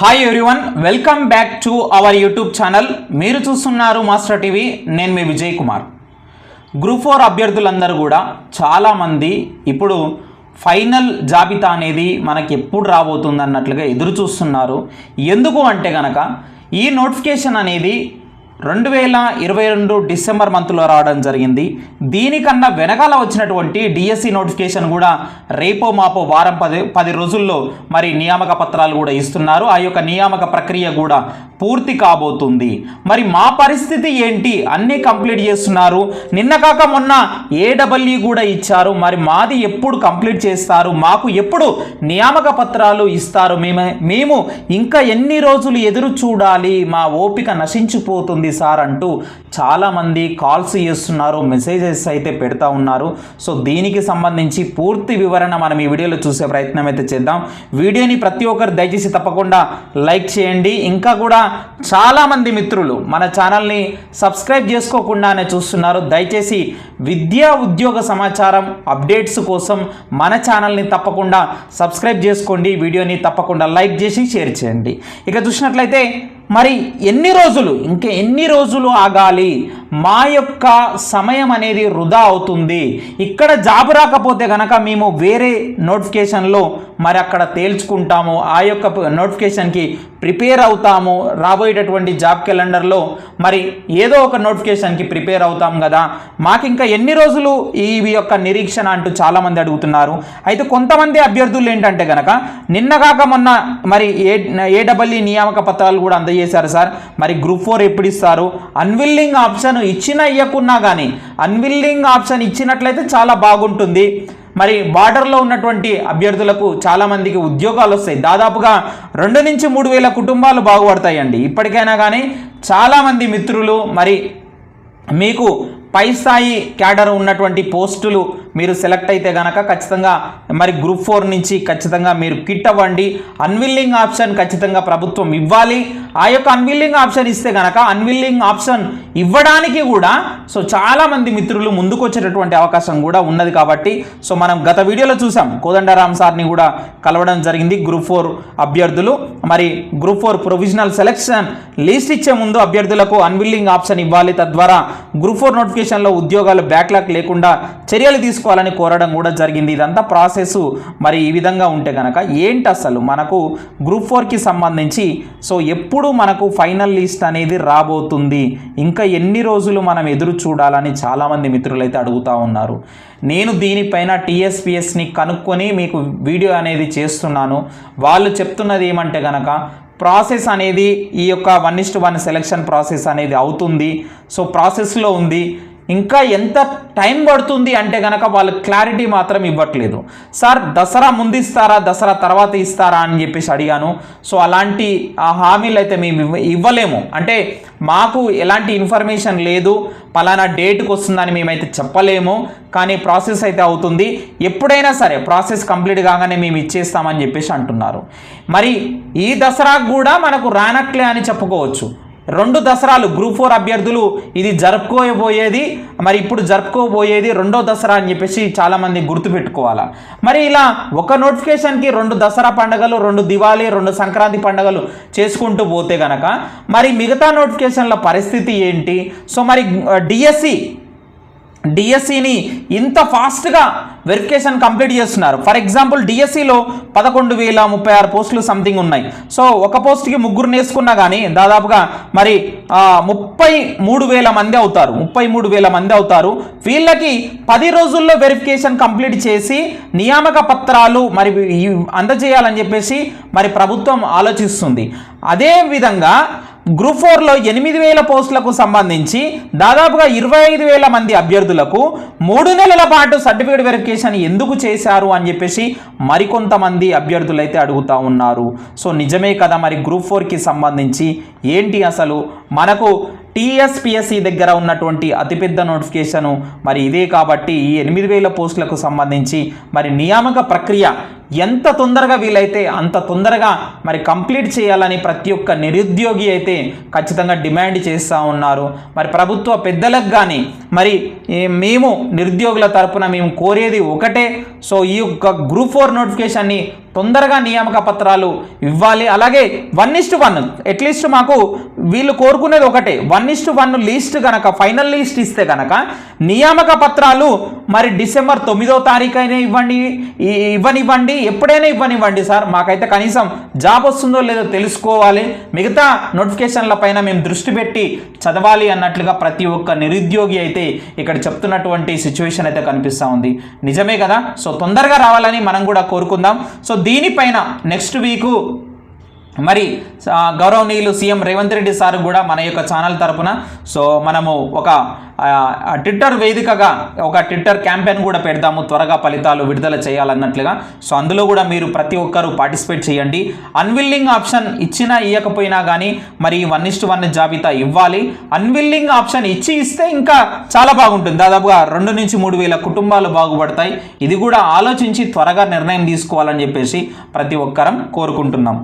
Hi everyone welcome back to our YouTube channel మీరు చూస్తున్నారు master TV నేను మీ విజయ్ కుమార్ గ్రూప్ ఫోర్ అభ్యర్థులందరూ కూడా చాలామంది ఇప్పుడు ఫైనల్ జాబితా అనేది మనకి ఎప్పుడు రాబోతుంది అన్నట్లుగా ఎదురు చూస్తున్నారు. ఎందుకు అంటే కనుక ఈ నోటిఫికేషన్ అనేది రెండు వేల ఇరవై రెండు డిసెంబర్ మంత్లో రావడం జరిగింది. దీనికన్నా వెనకాల వచ్చినటువంటి డిఎస్సి నోటిఫికేషన్ కూడా రేపో మాపో వారం పది పది రోజుల్లో మరి నియామక పత్రాలు కూడా ఇస్తున్నారు. ఆ యొక్క నియామక ప్రక్రియ కూడా పూర్తి కాబోతుంది. మరి మా పరిస్థితి ఏంటి? అన్నీ కంప్లీట్ చేస్తున్నారు. నిన్న కాక మొన్న ఏడబ్ల్యూ కూడా ఇచ్చారు. మరి మాది ఎప్పుడు కంప్లీట్ చేస్తారు? మాకు ఎప్పుడు నియామక పత్రాలు ఇస్తారు? మేము మేము ఇంకా ఎన్ని రోజులు ఎదురు చూడాలి? మా ఓపిక నశించిపోతుంది. సార్ అంటూ చాలామంది కాల్స్ చేస్తున్నారు మెసేజెస్ అయితే పెడతా ఉన్నారు. సో దీనికి సంబంధించి పూర్తి వివరణ మనం ఈ వీడియోలో చూసే ప్రయత్నం అయితే చేద్దాం. వీడియోని ప్రతి ఒక్కరు దయచేసి తప్పకుండా లైక్ చేయండి. ఇంకా కూడా చాలామంది మిత్రులు మన ఛానల్ని సబ్స్క్రైబ్ చేసుకోకుండానే చూస్తున్నారు. దయచేసి విద్యా ఉద్యోగ సమాచారం అప్డేట్స్ కోసం మన ఛానల్ని తప్పకుండా సబ్స్క్రైబ్ చేసుకోండి. వీడియోని తప్పకుండా లైక్ చేసి షేర్ చేయండి. ఇక చూసినట్లయితే మరి ఎన్ని రోజులు? ఇంకా ఎన్ని రోజులు ఆగాలి? మా యొక్క సమయం అనేది వృధా అవుతుంది. ఇక్కడ జాబ్ రాకపోతే కనుక మేము వేరే నోటిఫికేషన్లో మరి అక్కడ తేల్చుకుంటాము. ఆ యొక్క నోటిఫికేషన్కి ప్రిపేర్ అవుతాము. రాబోయేటటువంటి జాబ్ క్యాలెండర్లో మరి ఏదో ఒక నోటిఫికేషన్కి ప్రిపేర్ అవుతాం కదా. మాకు ఇంకా ఎన్ని రోజులు ఈ యొక్క నిరీక్షణ అంటూ చాలామంది అడుగుతున్నారు. అయితే కొంతమంది అభ్యర్థులు ఏంటంటే కనుక నిన్న కాక మొన్న మరి ఏ ఏడబ్ల్యూ నియామక పత్రాలు కూడా అందజేశారు సార్. మరి గ్రూప్ ఫోర్ ఎప్పుడు ఇస్తారు? అన్విల్లింగ్ ఆప్షన్ ఇచ్చినా ఇవ్వకున్నా కానీ అన్విల్లింగ్ ఆప్షన్ ఇచ్చినట్లయితే చాలా బాగుంటుంది. మరి బార్డర్లో ఉన్నటువంటి అభ్యర్థులకు చాలామందికి ఉద్యోగాలు వస్తాయి. దాదాపుగా రెండు నుంచి మూడు వేల కుటుంబాలు బాగుపడతాయండి. ఇప్పటికైనా కానీ చాలామంది మిత్రులు మరి మీకు పై స్థాయి క్యాడర్ ఉన్నటువంటి పోస్టులు మీరు సెలెక్ట్ అయితే కనుక ఖచ్చితంగా మరి గ్రూప్ ఫోర్ నుంచి ఖచ్చితంగా మీరు కిట్ అవ్వండి. అన్విల్లింగ్ ఆప్షన్ ఖచ్చితంగా ప్రభుత్వం ఇవ్వాలి. ఆ యొక్క అన్విల్లింగ్ ఆప్షన్ ఇస్తే కనుక అన్విల్లింగ్ ఆప్షన్ ఇవ్వడానికి కూడా సో చాలామంది మిత్రులు ముందుకు వచ్చేటటువంటి అవకాశం కూడా ఉన్నది కాబట్టి సో మనం గత వీడియోలో చూసాం. కోదండరామ్ సార్ని కూడా కలవడం జరిగింది గ్రూప్ ఫోర్ అభ్యర్థులు. మరి group four provisional selection list ఇచ్చే ముందు అభ్యర్థులకు అన్విల్లింగ్ ఆప్షన్ ఇవ్వాలి. తద్వారా గ్రూప్ ఫోర్ నోటిఫికేషన్లో ఉద్యోగాలు బ్యాక్లాక్ లేకుండా చర్యలు తీసుకోవాలని కోరడం కూడా జరిగింది. ఇదంతా ప్రాసెస్ మరి ఈ విధంగా ఉంటే కనుక ఏంటి అసలు? మనకు గ్రూప్ ఫోర్కి సంబంధించి సో ఎప్పుడు మనకు ఫైనల్ లిస్ట్ అనేది రాబోతుంది? ఇంకా ఎన్ని రోజులు మనం ఎదురు చూడాలని చాలామంది మిత్రులు అయితే అడుగుతూ ఉన్నారు. నేను దీనిపైన టీఎస్పిఎస్ని కనుక్కొని మీకు వీడియో అనేది చేస్తున్నాను. వాళ్ళు చెప్తున్నది ఏమంటే కనుక ప్రాసెస్ అనేది ఈ యొక్క one is one selection process అనేది అవుతుంది. సో ప్రాసెస్లో ఉంది. ఇంకా ఎంత టైం పడుతుంది అంటే కనుక వాళ్ళు క్లారిటీ మాత్రం ఇవ్వట్లేదు. సార్ దసరా ముందు ఇస్తారా? దసరా తర్వాత ఇస్తారా? అని చెప్పేసి అడిగాను. సో అలాంటి ఆ హామీలు అయితే మేము ఇవ్వలేము. అంటే మాకు ఎలాంటి ఇన్ఫర్మేషన్ లేదు. పలానా డేట్కి వస్తుందని మేమైతే చెప్పలేము. కానీ ప్రాసెస్ అయితే అవుతుంది. ఎప్పుడైనా సరే ప్రాసెస్ కంప్లీట్ కాగానే మేము ఇచ్చేస్తామని చెప్పేసి అంటున్నారు. మరి ఈ దసరాకు కూడా మనకు రానట్లే అని చెప్పుకోవచ్చు. రెండు దసరాలు గ్రూప్ ఫోర్ అభ్యర్థులు ఇది జరుపుకోబోయేది మరి ఇప్పుడు జరుపుకోబోయేది రెండో దసరా అని చెప్పేసి చాలామంది గుర్తుపెట్టుకోవాలా మరి ఇలా ఒక నోటిఫికేషన్కి రెండు దసరా పండుగలు రెండు దివాళీ రెండు సంక్రాంతి పండుగలు చేసుకుంటూ పోతే గనక మరి మిగతా నోటిఫికేషన్ల పరిస్థితి ఏంటి? సో మరి డిఎస్సి డిఎస్సిని ఇంత ఫాస్ట్గా వెరిఫికేషన్ కంప్లీట్ చేస్తున్నారు. ఫర్ ఎగ్జాంపుల్ డిఎస్సిలో పదకొండు వేల ముప్పై ఆరు పోస్టులు సంథింగ్ ఉన్నాయి. సో ఒక పోస్ట్కి ముగ్గురు నేర్చుకున్నా కానీ దాదాపుగా మరి ముప్పై మూడు వేల మంది అవుతారు. ముప్పై మూడు వేల మంది అవుతారు. వీళ్ళకి పది రోజుల్లో వెరిఫికేషన్ కంప్లీట్ చేసి నియామక పత్రాలు మరి అందజేయాలని చెప్పేసి మరి ప్రభుత్వం ఆలోచిస్తుంది. అదే విధంగా గ్రూప్ ఫోర్లో ఎనిమిది వేల పోస్టులకు సంబంధించి దాదాపుగా ఇరవై ఐదు వేల మంది అభ్యర్థులకు మూడు నెలల పాటు సర్టిఫికేట్ వెరిఫికేషన్ ఎందుకు చేశారు అని చెప్పేసి మరికొంతమంది అభ్యర్థులు అయితే అడుగుతూ ఉన్నారు. సో నిజమే కదా మరి గ్రూప్ ఫోర్కి సంబంధించి ఏంటి అసలు? మనకు టీఎస్పిఎస్సి దగ్గర ఉన్నటువంటి అతిపెద్ద నోటిఫికేషను మరి ఇదే కాబట్టి ఈ ఎనిమిది వేల పోస్టులకు సంబంధించి మరి నియామక ప్రక్రియ ఎంత తొందరగా వీలైతే అంత తొందరగా మరి కంప్లీట్ చేయాలని ప్రతి ఒక్క నిరుద్యోగి అయితే ఖచ్చితంగా డిమాండ్ చేస్తూ ఉన్నారు. మరి ప్రభుత్వ పెద్దలకు కానీ మరి మేము నిరుద్యోగుల తరపున మేము కోరేది ఒకటే. సో ఈ యొక్క గ్రూప్ ఫోర్ నోటిఫికేషన్ని తొందరగా నియామక పత్రాలు ఇవ్వాలి. అలాగే వన్ ఇస్ట్ వన్ అట్లీస్ట్ మాకు వీళ్ళు కోరుకునేది ఒకటే. వన్ ఇస్ట్ వన్ లీస్ట్ గనక ఫైనల్ లీస్ట్ ఇస్తే గనక నియామక పత్రాలు మరి డిసెంబర్ తొమ్మిదో తారీఖు అయినా ఇవ్వండి ఇవ్వనివ్వండి ఎప్పుడైనా ఇవ్వనివ్వండి సార్. మాకైతే కనీసం జాబ్ వస్తుందో లేదో తెలుసుకోవాలి. మిగతా నోటిఫికేషన్ల పైన మేము దృష్టి పెట్టి చదవాలి అన్నట్లుగా ప్రతి ఒక్క నిరుద్యోగి అయితే ఇక్కడ చెప్తున్నటువంటి సిచ్యువేషన్ అయితే కనిపిస్తూ ఉంది. నిజమే కదా? సో తొందరగా రావాలని మనం కూడా కోరుకుందాం. సో దీనిపైన నెక్స్ట్ వీకు మరి గౌరవనీయులు సీఎం రేవంత్ రెడ్డి సార్ కూడా మన యొక్క ఛానల్ తరపున సో మనము ఒక ట్విట్టర్ వేదికగా ఒక ట్విట్టర్ క్యాంపెయిన్ కూడా పెడతాము త్వరగా ఫలితాలు విడుదల చేయాలన్నట్లుగా. సో అందులో కూడా మీరు ప్రతి ఒక్కరూ పార్టిసిపేట్ చేయండి. అన్విల్లింగ్ ఆప్షన్ ఇచ్చినా ఇవ్వకపోయినా కానీ మరి వన్ ఇస్ట్ వన్ జాబితా ఇవ్వాలి. అన్విల్లింగ్ ఆప్షన్ ఇచ్చి ఇస్తే ఇంకా చాలా బాగుంటుంది. దాదాపుగా రెండు నుంచి మూడు వేల కుటుంబాలు బాగుపడతాయి. ఇది కూడా ఆలోచించి త్వరగా నిర్ణయం తీసుకోవాలని చెప్పేసి ప్రతి ఒక్కరం కోరుకుంటున్నాం.